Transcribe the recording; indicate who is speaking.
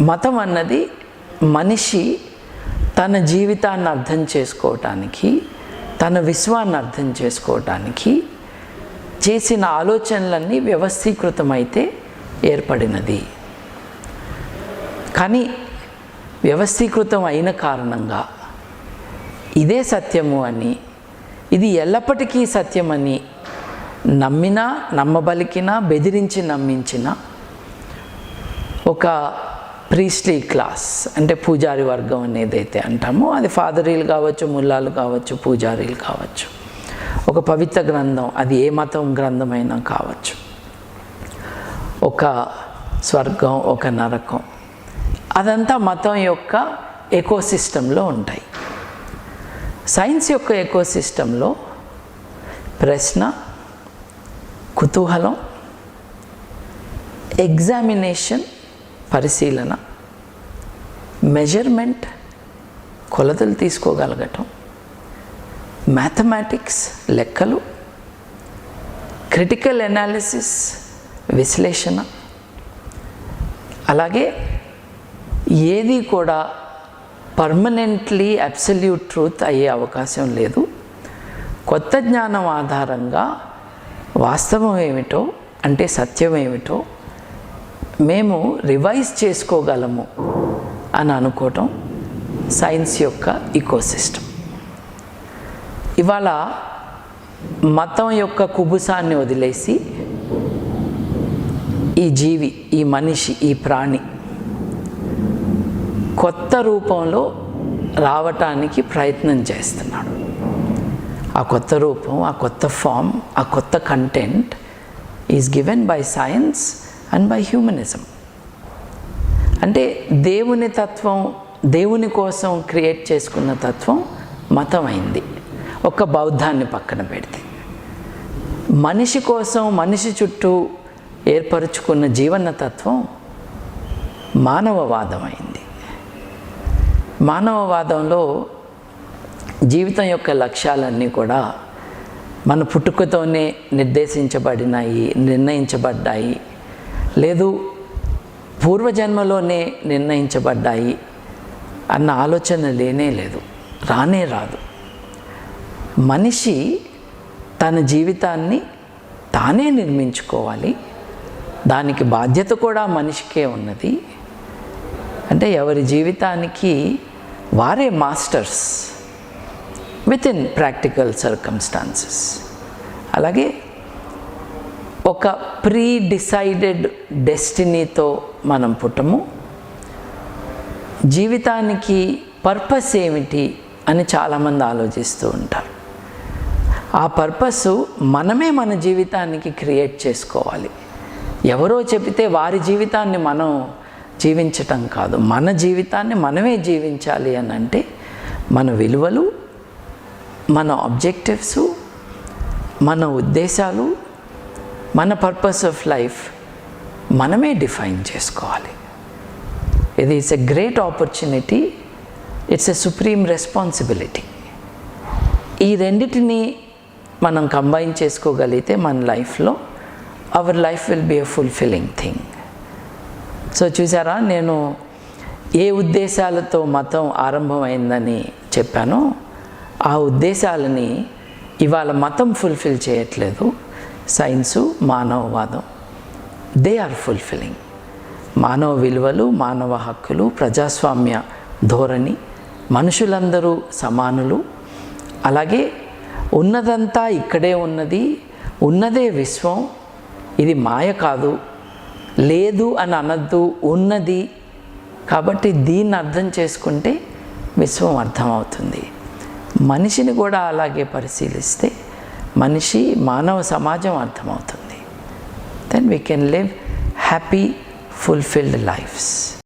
Speaker 1: మతం అన్నది మనిషి తన జీవితాన్ని అర్థం చేసుకోవటానికి తన విశ్వాన్ని అర్థం చేసుకోవటానికి చేసిన ఆలోచనలన్నీ వ్యవస్థీకృతమైతే ఏర్పడినది. కానీ వ్యవస్థీకృతం అయిన కారణంగా ఇదే సత్యము అని ఇది ఎల్లప్పటికీ సత్యమని నమ్మినా నమ్మబలికినా బెదిరించి నమ్మించిన ఒక ప్రీస్లీ క్లాస్ అంటే పూజారి వర్గం అనేది అయితే అంటామో అది ఫాదరీలు కావచ్చు ముల్లాలు కావచ్చు పూజారీలు కావచ్చు. ఒక పవిత్ర గ్రంథం అది ఏ మతం గ్రంథమైనా కావచ్చు. ఒక స్వర్గం ఒక నరకం అదంతా మతం యొక్క ఎకోసిస్టంలో ఉంటాయి. సైన్స్ యొక్క ఎకోసిస్టంలో ప్రశ్న కుతూహలం ఎగ్జామినేషన్ పరిశీలన మెజర్మెంట్ కొలతలు తీసుకోగలగటం మ్యాథమెటిక్స్ లెక్కలు క్రిటికల్ ఎనాలిసిస్ విశ్లేషణ అలాగే ఏది కూడా పర్మనెంట్లీ అబ్సల్యూట్ ట్రూత్ అయ్యే అవకాశం లేదు. కొత్త జ్ఞానం ఆధారంగా వాస్తవం ఏమిటో అంటే సత్యం ఏమిటో మేము రివైజ్ చేసుకోగలము అని అనుకోవటం సైన్స్ యొక్క ఇకోసిస్టమ్ ఇవాళ మతం యొక్క కుబుసాన్ని వదిలేసి ఈ జీవి ఈ మనిషి ఈ ప్రాణి కొత్త రూపంలో రావటానికి ప్రయత్నం చేస్తున్నాడు. ఆ కొత్త రూపం ఆ కొత్త ఫామ్ ఆ కొత్త content is given by science and by humanism అంటే దేవుని తత్వం దేవుని కోసం క్రియేట్ చేసుకున్న తత్వం మతం అయింది ఒక బౌద్ధాన్ని పక్కన పెడితే. మనిషి కోసం మనిషి చుట్టూ ఏర్పరుచుకున్న జీవన తత్వం మానవవాదం అయింది మానవవాదంలో జీవితం యొక్క లక్ష్యాలన్నీ కూడా మన పుట్టుకతోనే నిర్దేశించబడినాయి నిర్ణయించబడ్డాయి. లేదు పూర్వజన్మలోనే నిర్ణయించబడ్డాయి అన్న ఆలోచన లేనే లేదు రానే రాదు. మనిషి తన జీవితాన్ని తానే నిర్మించుకోవాలి దానికి బాధ్యత కూడా మనిషికే ఉన్నది. అంటే ఎవరి జీవితానికి వారే masters with in practical circumstances. అలాగే ఒక ప్రీ డిసైడెడ్ డెస్టినీతో మనం పుట్టము. జీవితానికి పర్పస్ ఏమిటి అని చాలామంది ఆలోచిస్తూ ఉంటారు. ఆ పర్పస్ మనమే మన జీవితానికి క్రియేట్ చేసుకోవాలి. ఎవరో చెబితే వారి జీవితాన్ని మనం జీవించటం కాదు. మన జీవితాన్ని మనమే జీవించాలి అని అంటే మన విలువలు మన ఆబ్జెక్టివ్స్ మన ఉద్దేశాలు మన పర్పస్ ఆఫ్ లైఫ్ మనమే డిఫైన్ చేసుకోవాలి. ఇది it's a great opportunity it's a supreme responsibility ఈ రెండిటిని మనం కంబైన్ చేసుకోగలిగితే మన లైఫ్లో our life will be a fulfilling thing so చూసారా? నేను ఏ ఉద్దేశాలతో మతం ఆరంభమైందని చెప్పానో ఆ ఉద్దేశాలని ఇవాళ మతం ఫుల్ఫిల్ చేయట్లేదు. సైన్సు మానవవాదం. దే ఆర్ ఫుల్ఫిల్లింగ్ మానవ విలువలు మానవ హక్కులు ప్రజాస్వామ్య ధోరణి మనుషులందరూ సమానులు. అలాగే ఉన్నదంతా ఇక్కడే ఉన్నది ఉన్నదే విశ్వం. ఇది మాయ కాదు లేదు అని అనద్దు ఉన్నది. కాబట్టి దీన్ని అర్థం చేసుకుంటే విశ్వం అర్థమవుతుంది. మనిషిని కూడా అలాగే పరిశీలిస్తే మనిషి మానవ సమాజం అర్థమవుతుంది. Then we can live happy fulfilled lifes